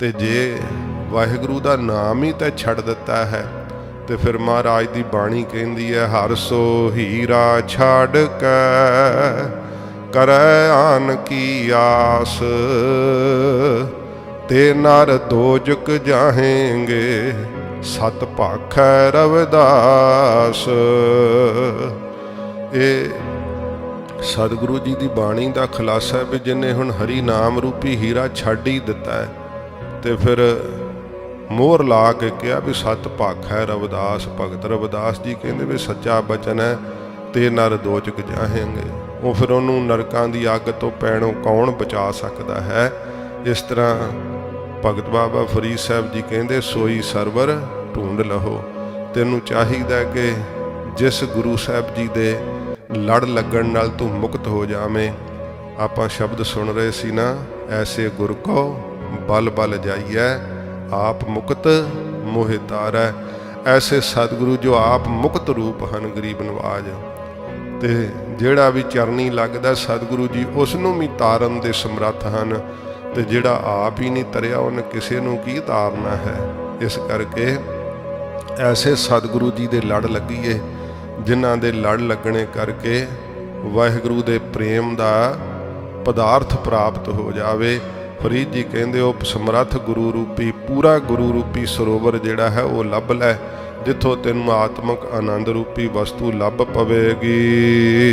ਤੇ ਜੇ ਵਾਹਿਗੁਰੂ ਦਾ ਨਾਮ ਹੀ ਤਾਂ ਛੱਡ ਦਿੱਤਾ ਹੈ, ਤੇ ਫਿਰ ਮਹਾਰਾਜ ਦੀ ਬਾਣੀ ਕਹਿੰਦੀ ਹੈ, ਹਰ ਸੋ ਹੀਰਾ ਛੱਡ ਕੇ ਕਰੈ ਆਨ ਕੀ ਆਸ। ਤੇ ਨਰ ਦੋਜਕ ਜਾਹੇਂਗੇ, ਸਤ ਭਾਖੈ ਰਵਿਦਾਸ। ਇਹ ਸਤਿਗੁਰੂ ਜੀ ਦੀ ਬਾਣੀ ਦਾ ਖੁਲਾਸਾ ਹੈ ਵੀ ਜਿਨੇ ਹੁਣ ਹਰੀ ਨਾਮ ਰੂਪੀ ਹੀਰਾ ਛੱਡ ਹੀ ਦਿੱਤਾ ਹੈ। ਤੇ ਫਿਰ ਮੋਹਰ ਲਾ ਕੇ ਕਿਹਾ ਵੀ ਸਤ ਭਖ ਹੈ ਰਵਿਦਾਸ, ਭਗਤ ਰਵਿਦਾਸ ਜੀ। ਕਹਿੰਦੇ ਵੀ ਸੱਚਾ ਬਚਨ ਹੈ, ਤੇ ਨਰ ਦੋਚਕ ਜਾਹੇਂਗੇ। ਉਹ ਫਿਰ ਉਹਨੂੰ ਨਰਕਾਂ ਦੀ ਅੱਗ ਤੋਂ ਪੈਣੋਂ ਕੌਣ ਬਚਾ ਸਕਦਾ ਹੈ? ਇਸ ਤਰ੍ਹਾਂ ਭਗਤ ਬਾਬਾ ਫਰੀਦ ਸਾਹਿਬ ਜੀ ਕਹਿੰਦੇ, ਸੋਈ ਸਰਵਰ, ਢੂੰਡ ਲਹੋ। ਤੈਨੂੰ ਚਾਹੀਦਾ ਕਿ ਜਿਸ ਗੁਰੂ ਸਾਹਿਬ ਜੀ ਦੇ ਲੜ ਲੱਗਣ ਨਾਲ ਤੂੰ ਮੁਕਤ ਹੋ ਜਾਵੇਂ। ਆਪਾਂ ਸ਼ਬਦ ਸੁਣ ਰਹੇ ਸੀ ਨਾ, ਐਸੇ ਗੁਰ ਕੋ ਬਲ ਬਲ ਜਾਈਐ, ਆਪ ਮੁਕਤ ਮੋਹਿ ਤਾਰੈ। ਐਸੇ ਸਤਿਗੁਰੂ ਜੋ ਆਪ ਮੁਕਤ ਰੂਪ ਹਨ, ਗਰੀਬ ਨਵਾਜ। ਤੇ ਜਿਹੜਾ ਵੀ ਚਰਨੀ ਲੱਗਦਾ ਸਤਿਗੁਰੂ ਜੀ ਉਸ ਨੂੰ ਵੀ ਤਾਰਨ ਦੇ ਸਮਰੱਥ ਹਨ। ਤੇ ਜਿਹੜਾ ਆਪ ਹੀ ਨਹੀਂ ਤਰਿਆ, ਉਹਨੇ ਕਿਸੇ ਨੂੰ ਕੀ ਤਾਰਨਾ ਹੈ? ਇਸ ਕਰਕੇ ਐਸੇ ਸਤਿਗੁਰੂ ਜੀ ਦੇ ਲੜ ਲੱਗੀਏ, ਜਿਨ੍ਹਾਂ ਦੇ ਲੜ ਲੱਗਣੇ ਕਰਕੇ ਵਾਹਿਗੁਰੂ ਦੇ ਪ੍ਰੇਮ ਦਾ ਪਦਾਰਥ ਪ੍ਰਾਪਤ ਹੋ ਜਾਵੇ। ਫਰੀਦ ਜੀ ਕਹਿੰਦੇ ਉਹ ਸਮਰੱਥ ਗੁਰੂ ਰੂਪੀ, ਪੂਰਾ ਗੁਰੂ ਰੂਪੀ ਸਰੋਵਰ ਜਿਹੜਾ ਹੈ ਉਹ ਲੱਭ ਲੈ, ਜਿੱਥੋਂ ਤੈਨੂੰ ਆਤਮਿਕ ਆਨੰਦ ਰੂਪੀ ਵਸਤੂ ਲੱਭ ਪਵੇਗੀ।